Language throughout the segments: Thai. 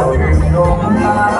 าว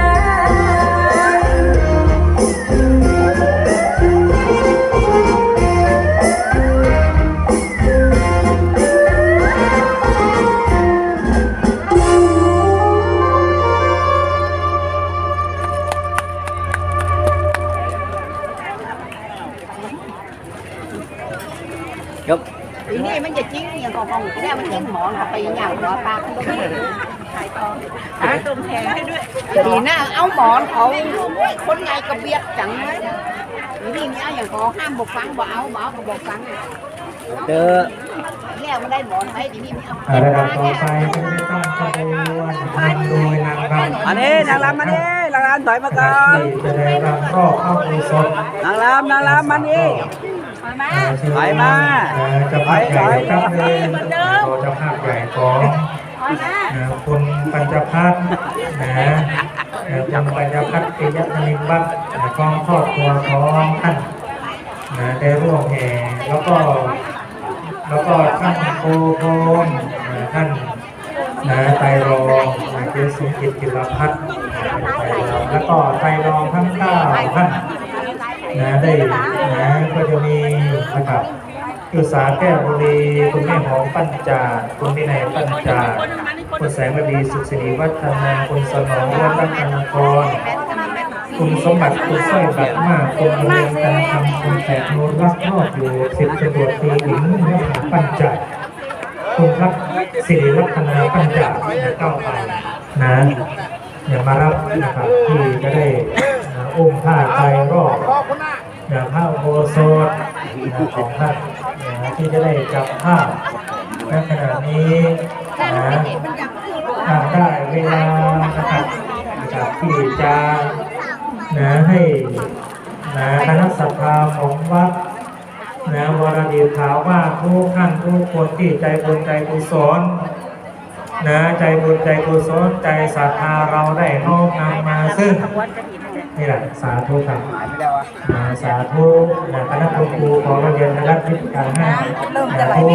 จิ้งหมอนเอาไปอย่างรอปลาขึ้นตรงนี้หาต้มแทงให้ด้วยทีหน้าเอาหมอนเขาคนไงกระเบียดจังเลยนี้เนี่ยอย่างขอห้ามบอกฟังบอกเอาบอกก็บอกฟังเจอแรกมันได้หมอนไปทีนี้มันเอาระดับต่อไปก็จะต้องขบวนนำโดยนางรำอันนี้นางรำมานี่นางรำถอยมาก่อนที่จะได้รำรอบเข้าอุโสถนางรำนางรำมานี่มาอ่าชื่อไปว่ามาอ่าเจ้าภาพใหญ่ครับเลย ของอ่าคุณปัญจพัฒน์นะคุณปัญจพัฒน์ปิยธนิบัตรอ่ากองครอบครัวของท่านนะได้ร่วมแห่แล้วก็แล้วก็ท่านโคโคนท่านนะไตรรองนะเกสุกิจกิรพัฒน์แล้วก็ไตรรองทั้งเก้าท่านนะได้นะก็จะมีนะครับ อุตสาแก้วบุรีคุณแม่หอมปั้นจาคุณวินัยปั้นจาคุณแสงวดีสุขศิริวัฒนาคุณสนองวัฒนครคุณสมบัติคุณสร้อยบัตรมากคุณเรียนการทำคุณแขกโนนรักรอบอยู่สิบตำรวจตรีหญิงนื้อหาปั้นจัดคุณครับสิริวัฒนาปั้นจัดนะเข้าไปนะอย่ามารับนะครับที่จะได้อุ้มผ้าไตรรอบนะผ้าโบโซดนของท่าน ที่จะได้จับภาพณขณะนี้นะอ่าได้เวลานะครับนะครับที่จะนะให้นะคณะศรัทธาของวัดนะวรดีถาวว่าทุกท่านทุกคนที่ใจบุญใจกุศล นะใจบุญใจกุศลใจศรัทธาเราได้น้อมนำมาซึ่งนี่แหละสาธุครับนะสาธุนะคณะครูของโรงเรียนนรัตน์วิทยาห้านะ